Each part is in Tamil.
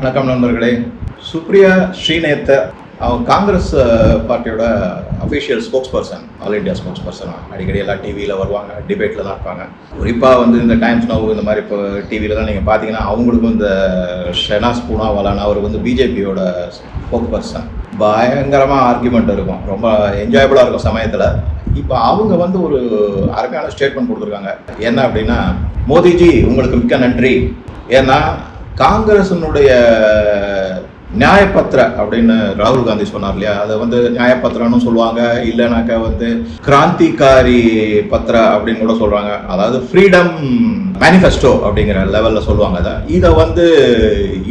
வணக்கம் நண்பர்களே. சுப்ரியா ஸ்ரீநேத்த அவங்க Congress பார்ட்டியோட official spokesperson all India spokesperson அடிக்கடி எல்லாம் டிவியில் வருவாங்க டிபேட்டில் தான் இருப்பாங்க. குறிப்பாக வந்து இந்த டைம்ஸ் நவ் இந்த மாதிரி இப்போ டிவியில் தான் நீங்கள் பார்த்தீங்கன்னா அவங்களுக்கும் இந்த ஷெனாஸ் பூனாவாலான அவர் வந்து பிஜேபியோட ஸ்போக்ஸ் பர்சன் பயங்கரமாக ஆர்குமெண்ட் இருக்கும். ரொம்ப என்ஜாயபுளாக இருக்கும் சமயத்தில். இப்போ அவங்க வந்து ஒரு அருமையான ஸ்டேட்மெண்ட் கொடுத்துருக்காங்க. என்ன அப்படின்னா மோதிஜி உங்களுக்கு மிக்க நன்றி. ஏன்னா காங்கிரசினுடைய நியாயப்பத்திர அப்படின்னு ராகுல் காந்தி சொன்னார் இல்லையா? அதை வந்து நியாயப்பத்திரன்னு சொல்லுவாங்க இல்லைனாக்கா வந்து கிராந்திகாரி பத்திர அப்படின்னு கூட சொல்றாங்க. அதாவது ஃப்ரீடம் மேனிஃபெஸ்டோ அப்படிங்கிற லெவலில் சொல்லுவாங்க அதை. இதை வந்து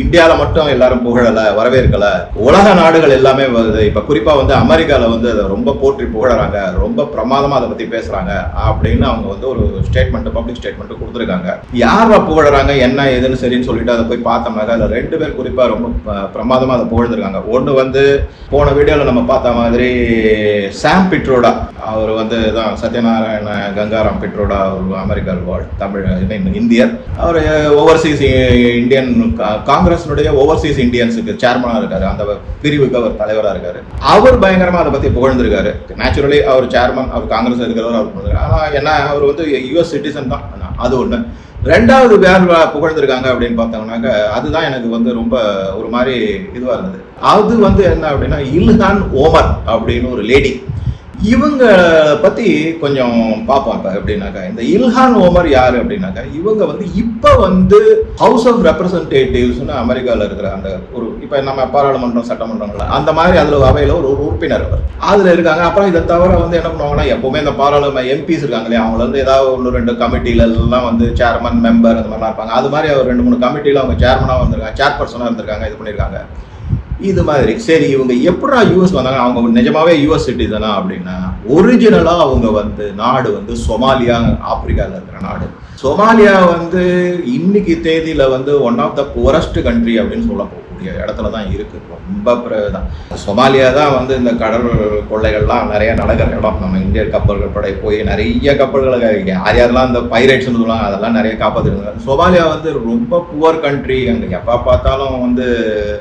இந்தியாவில் மட்டும் எல்லாரும் புகழலை வரவேற்கலை. உலக நாடுகள் எல்லாமே வருது. இப்போ குறிப்பாக வந்து அமெரிக்காவில் வந்து அதை ரொம்ப போற்றி புகழறாங்க. ரொம்ப பிரமாதமாக அதை பற்றி பேசுகிறாங்க அப்படின்னு அவங்க வந்து ஒரு ஸ்டேட்மெண்ட் பப்ளிக் ஸ்டேட்மெண்ட் கொடுத்துருக்காங்க. யாரை புகழறாங்க என்ன ஏதுன்னு சரின்னு சொல்லிட்டு அதை போய் பார்த்தோம்னாக்கா அதில் ரெண்டு பேர் குறிப்பாக ரொம்ப பிரமாதமாக அதை புகழ்ந்துருக்காங்க. ஒன்று வந்து போன வீடியோவில் நம்ம பார்த்த மாதிரி சாம் பிட்ரோடா அவர் வந்து தான் சத்யநாராயண கங்காராம் பெட்ரோடா ஒரு அமெரிக்கா வாழ் தமிழ் இந்தியர். அவர் ஓவர்சீஸ் இந்தியன் கா- காங்கிரஸினுடைய ஓவர்சீஸ் இந்தியன்ஸுக்கு சேர்மனாக இருக்காரு. அந்த பிரிவுக்கு அவர் தலைவராக இருக்காரு. அவர் பயங்கரமாக அதை பற்றி புகழ்ந்திருக்காரு. நேச்சுரலி அவர் சேர்மன் அவர் காங்கிரஸ் இருக்கிறவர் அவர் புகழ்ந்திருக்காரு. ஆனால் என்ன அவர் வந்து யூஎஸ் சிட்டிசன் தான். அது ஒன்று ரெண்டாவது பேர் புகழ்ந்திருக்காங்க அப்படின்னு பார்த்தோம்னாக்க அதுதான் எனக்கு வந்து ரொம்ப ஒரு மாதிரி இதுவாக இருந்தது. அது வந்து என்ன அப்படின்னா இல்ஹான் ஓமர் அப்படின்னு ஒரு லேடி இவங்க பத்தி கொஞ்சம் பார்ப்போம் இப்போ எப்படின்னாக்கா. இந்த இல்ஹான் ஓமர் யாரு அப்படின்னாக்கா இவங்க வந்து இப்போ வந்து ஹவுஸ் ஆஃப் ரெப்ரசன்டேட்டிவ்ஸ்னு அமெரிக்காவில் இருக்கிற அந்த ஒரு இப்போ நம்ம பாராளுமன்றம் சட்டமன்றங்கள்ல அந்த மாதிரி அதில் அவையில் ஒரு உறுப்பினர் அவர். அதில் இருக்காங்க. அப்புறம் இதை தவிர வந்து என்ன பண்ணுவாங்கன்னா எப்பவுமே இந்த பாராளுமன்ற எம்பிஸ் இருக்காங்க இல்லையா? அவங்க வந்து ஏதாவது ஒன்று ரெண்டு கமிட்டில எல்லாம் வந்து சேர்மன் மெம்பர் அந்த மாதிரிலாம் இருப்பாங்க. அது மாதிரி அவர் ரெண்டு மூணு கமிட்டியில் அவங்க சேர்மனாக வந்திருக்காங்க சேர்பர்சனாக இருந்திருக்காங்க இது பண்ணியிருக்காங்க. இது மாதிரி. சரி இவங்க எப்படா யூஎஸ் வந்தாங்க? அவங்க நிஜமாவே யூஎஸ் சிட்டிசனா அப்படின்னா ஒரிஜினலா அவங்க வந்து நாடு வந்து சொமாலியா ஆப்பிரிக்கால இருக்கிற நாடு. சொமாலியா வந்து இன்னைக்கு தேதியில வந்து one of the poorest country அப்படின்னு சொல்ல இடத்துல தான் இருக்குது ரொம்ப பிற- தான் சொமாலியா தான் வந்து இந்த கடல் கொள்ளைகள்லாம் நிறைய நடக்கிற இடம். நம்ம இந்திய கப்பல்கள் படை போய் நிறைய கப்பல்களை யார் யாரெல்லாம் இந்த பைரேட்ஸ்னு சொல்லுவாங்க அதெல்லாம் நிறைய காப்பாற்றிருந்தாங்க சொமாலியா வந்து ரொம்ப புவர் கண்ட்ரி அங்கே எப்போ பார்த்தாலும் வந்து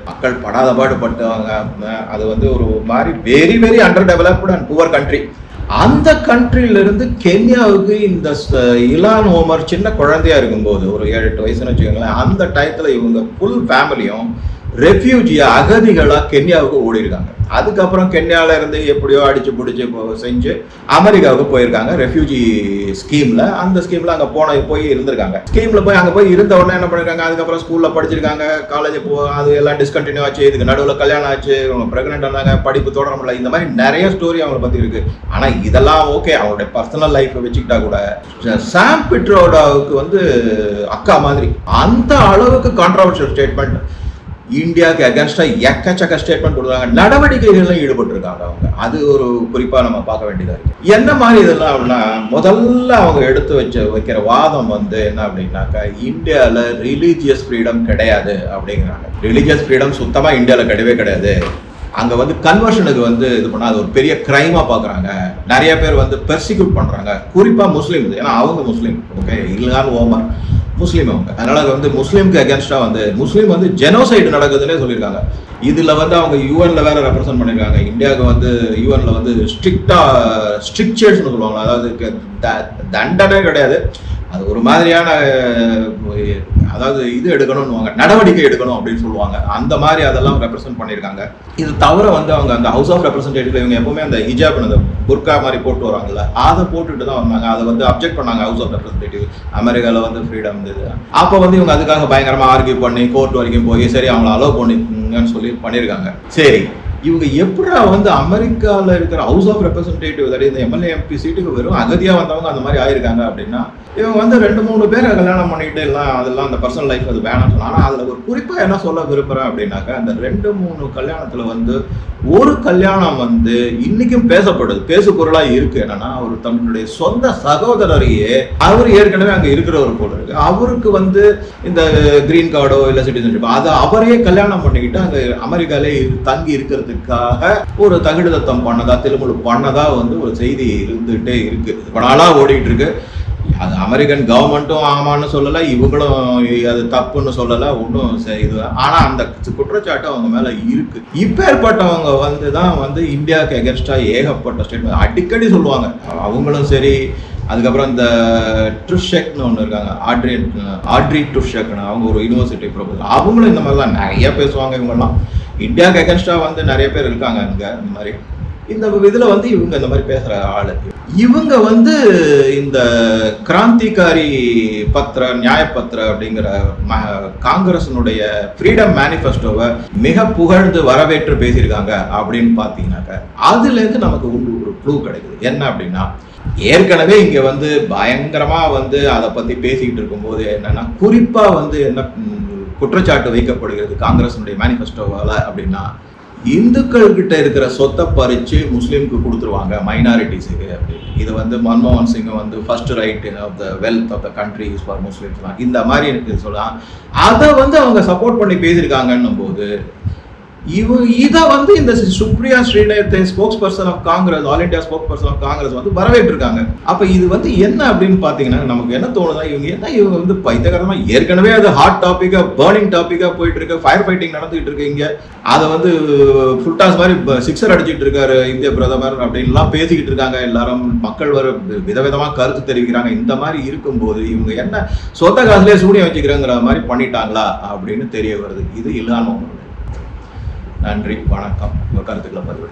மக்கள் படாத பாடுபட்டவங்க அது வந்து ஒரு மாதிரி very very under developed and poor country அந்த countryல கென்யாவுக்கு இந்த இலான் ஓமர் சின்ன குழந்தையா இருக்கும்போது ஒரு ஏழு எட்டு வயசுன்னு வச்சுக்கோங்களேன் அந்த டயத்தில் இவங்க ஃபுல் ஃபேமிலியும் ரெஃப்யூஜியா அகதிகளா கென்யாவுக்கு ஓடி இருக்காங்க அதுக்கப்புறம் கென்யால இருந்து எப்படியோ அடிச்சு பிடிச்சி செஞ்சு அமெரிக்காவுக்கு போயிருக்காங்க. ரெஃப்யூஜி ஸ்கீம்ல அந்த ஸ்கீம்ல அங்க போன போய் இருந்திருக்காங்க. ஸ்கீம்ல போய் அங்க போய் இருந்த உடனே என்ன பண்ணிருக்காங்க? அதுக்கப்புறம் ஸ்கூல்ல படிச்சிருக்காங்க. காலேஜ் போ அது எல்லாம் டிஸ்கண்டினியூ ஆச்சு. இதுக்கு நடுவில் கல்யாணம் ஆச்சு. பிரெக்னென்ட் ஆனாங்க. படிப்பு தொடர முடியல. இந்த மாதிரி நிறைய ஸ்டோரி அவங்களை பத்தி இருக்கு. ஆனா இதெல்லாம் ஓகே அவங்களுடைய பர்சனல் லைஃப்பை வச்சுக்கிட்டா கூட சாம் பிட்ரோடாவுக்கு வந்து அக்கா மாதிரி. அந்த அளவுக்கு கான்ட்ரவர்ஷியல் ஸ்டேட்மெண்ட் இந்தியாவுக்கு அகேன்ஸ்டா எக்கச்சக்க ஸ்டேட்மெண்ட் கொடுக்குறாங்க. நடவடிக்கைகள்லாம் ஈடுபட்டிருக்காங்க அவங்க. அது ஒரு குறிப்பா நம்ம பார்க்க வேண்டியதா இருக்கு. என்ன மாதிரி இதெல்லாம் அப்படின்னா முதல்ல அவங்க எடுத்து வச்ச வைக்கிற வாதம் வந்து என்ன அப்படின்னாக்கா இந்தியாவில் ரிலீஜியஸ் ஃப்ரீடம் கிடையாது அப்படிங்கிறாங்க. ரிலீஜியஸ் ஃப்ரீடம் சுத்தமா இந்தியாவில் கிடையவே கிடையாது. அங்க வந்து கன்வர்ஷனுக்கு வந்து இது பண்ணா அது ஒரு பெரிய கிரைமா பாக்குறாங்க நிறைய பேர் வந்து பெர்சிக்யூட் பண்றாங்க. குறிப்பா முஸ்லீம் ஏன்னா அவங்க முஸ்லீம். ஓகே இல்லைனாலும் ஓமர். முஸ்லீம் அவங்க. அதனால அது வந்து முஸ்லீம்க்கு அகேன்ஸ்டா வந்து முஸ்லீம் வந்து ஜெனோசைடு நடக்குதுன்னே சொல்லியிருக்காங்க. இதுல வந்து அவங்க யூஎன்ல வேற ரெப்ரசென்ட் பண்ணியிருக்காங்க. இந்தியாவுக்கு வந்து யூஎன்ல வந்து ஸ்ட்ரிக்டா ஸ்ட்ரிக்சர்ஸ்னு சொல்லுவாங்க. அதாவது த- தண்டனை கிடையாது. அது ஒரு மாதிரியான அதாவது இது எடுக்கணும்னு நடவடிக்கை எடுக்கணும் அப்படின்னு சொல்லுவாங்க. அந்த மாதிரி அதெல்லாம் ரெப்ரசென்ட் பண்ணியிருக்காங்க. இது தவிர வந்து அவங்க அந்த ஹவுஸ் ஆஃப் ரெப்ரசன்டேட்டிவ் இவங்க எப்பவுமே அந்த ஹிஜாப் அந்த புர்கா மாதிரி போட்டு வராங்கல்ல அதை போட்டுட்டு தான் வந்தாங்க. அதை வந்து அப்ஜெக்ட் பண்ணாங்க ஹவுஸ் ஆஃப் ரெப்ரஸன்டேட்டிவ் அமெரிக்காவில் வந்து ஃப்ரீடம் இருந்தது அப்போ வந்து இவங்க அதுக்காக பயங்கரமாக ஆர்கியூ பண்ணி கோர்ட் வரைக்கும் போய் சரி அவங்கள அலோவ் பண்ணிங்கன்னு சொல்லி பண்ணியிருக்காங்க. சரி. இவங்க எப்படா வந்து அமெரிக்காவில் இருக்கிற ஹவுஸ் ஆஃப் ரெப்ரஸன்டேட்டிவ் தடி இந்த எம்எல்ஏ எம்பி சீட்டுக்கு வெறும் அகதியாக வந்தவங்க அந்த மாதிரி ஆயிருக்காங்க அப்படின்னா இவங்க வந்து ரெண்டு மூணு பேரை கல்யாணம் பண்ணிட்டு எல்லாம் அதெல்லாம் அந்த பர்சனல் லைஃப் அது வேணாம் சொல்லலாம் ஆனால் அதில் ஒரு குறிப்பாக என்ன சொல்ல விரும்புகிறேன் அப்படின்னாக்கா அந்த ரெண்டு மூணு கல்யாணத்தில் வந்து ஒரு கல்யாணம் வந்து இன்னைக்கும் பேசப்படுது பேசு பொருளாக இருக்குது என்னன்னா அவர் தன்னுடைய சொந்த சகோதரரையே அவர் ஏற்கனவே அங்கே இருக்கிறவர் போல இருக்கு. அவருக்கு வந்து இந்த கிரீன் கார்டோ இல்லை சிட்டிசன்ஷிப் அதை அவரே கல்யாணம் பண்ணிக்கிட்டு அங்கே அமெரிக்காலே தங்கி இருக்கிறது. இருக்கிறதுக்காக ஒரு தகுடுதத்தம் பண்ணதா திருமணம் பண்ணதா வந்து ஒரு செய்தி இருந்துகிட்டே இருக்கு. ரொம்ப நாளாக ஓடிட்டு இருக்கு அது அமெரிக்கன் கவர்மெண்ட்டும் ஆமான்னு சொல்லலை இவங்களும் அது தப்புன்னு சொல்லலை ஒன்றும் இது ஆனால் அந்த குற்றச்சாட்டு அவங்க மேலே இருக்கு. இப்பேற்பட்டவங்க வந்து தான் வந்து இந்தியாவுக்கு எகென்ஸ்டாக ஏகப்பட்ட ஸ்டேட்மெண்ட் அடிக்கடி சொல்லுவாங்க. அவங்களும் சரி அதுக்கப்புறம் இந்த ட்ருஷெக்னு ஒன்று இருக்காங்க ஆட்ரி ஆட்ரி ட்ருஷெக்னு அவங்க ஒரு யூனிவர்சிட்டி ப்ரொஃபஸர் அவங்களும் இந்த மாதிரி தான் நிறைய பேசுவாங்க இவங்கெல்லாம். இந்தியாவுக்கு எகென்ஸ்டாக வந்து நிறைய பேர் இருக்காங்க இங்கே இந்த மாதிரி. இந்த இதில் வந்து இவங்க இந்த மாதிரி பேசுகிற ஆள். இவங்க வந்து இந்த கிராந்திகாரி பத்திர நியாயப்பத்திர அப்படிங்கிற ம- காங்கிரஸினுடைய ஃப்ரீடம் மேனிஃபெஸ்டோவை மிக புகழ்ந்து வரவேற்று பேசியிருக்காங்க அப்படின்னு பார்த்தீங்கன்னாக்க அதுலேருந்து நமக்கு ஒரு ஒரு க்ளூ கிடைக்குது. என்ன அப்படின்னா ஏற்கனவே இங்கே வந்து பயங்கரமாக வந்து அதை பற்றி பேசிக்கிட்டு இருக்கும்போது என்னன்னா குறிப்பாக வந்து என்ன குற்றச்சாட்டு வைக்கப்படுகிறது காங்கிரஸினுடைய மேனிஃபெஸ்டோவால் அப்படின்னா இந்துக்கள் கிட்ட இருக்கிற சொத்தை பறிச்சு முஸ்லீம்க்கு கொடுத்துருவாங்க மைனாரிட்டிஸுக்கு அப்படின்னு இது வந்து மன்மோகன் சிங் வந்து first right of the wealth of the country is for முஸ்லீம்ஸ்லாம் இந்த மாதிரி எனக்கு சொல்லலாம். அதை வந்து அவங்க சப்போர்ட் பண்ணி பேசியிருக்காங்கன்னும் போது இவ இதை வந்து இந்த Supriya ஸ்ரீநேத்தை spokesperson of Congress all India spokesperson of Congress வந்து வரவேற்றிருக்காங்க. அப்ப இது வந்து என்ன அப்படின்னு பாத்தீங்கன்னா நமக்கு என்ன தோணுதா இவங்க என்ன இவங்க வந்து பைத்தகரமா ஏற்கனவே அது ஹாட் டாபிக்கா பேர்னிங் டாபிக்கா போயிட்டு இருக்கு ஃபயர் ஃபைட்டிங் நடந்துகிட்டு இருக்கு இங்க. அதை வந்து ஃபுட்டாஸ் மாதிரி சிக்ஸர் அடிச்சிட்டு இருக்காரு இந்திய பிரதமர் அப்படின்லாம் பேசிக்கிட்டு இருக்காங்க எல்லாரும். மக்கள் வர விதவிதமா கருத்து தெரிவிக்கிறாங்க. இந்த மாதிரி இருக்கும்போது இவங்க என்ன சொந்த காசுலயே சூனியம் வச்சுக்கிறேங்கிற மாதிரி பண்ணிட்டாங்களா அப்படின்னு தெரிய வருது. இது இல்லாம நன்றி வணக்கம். உங்கள் கருத்துக்களை பதிவு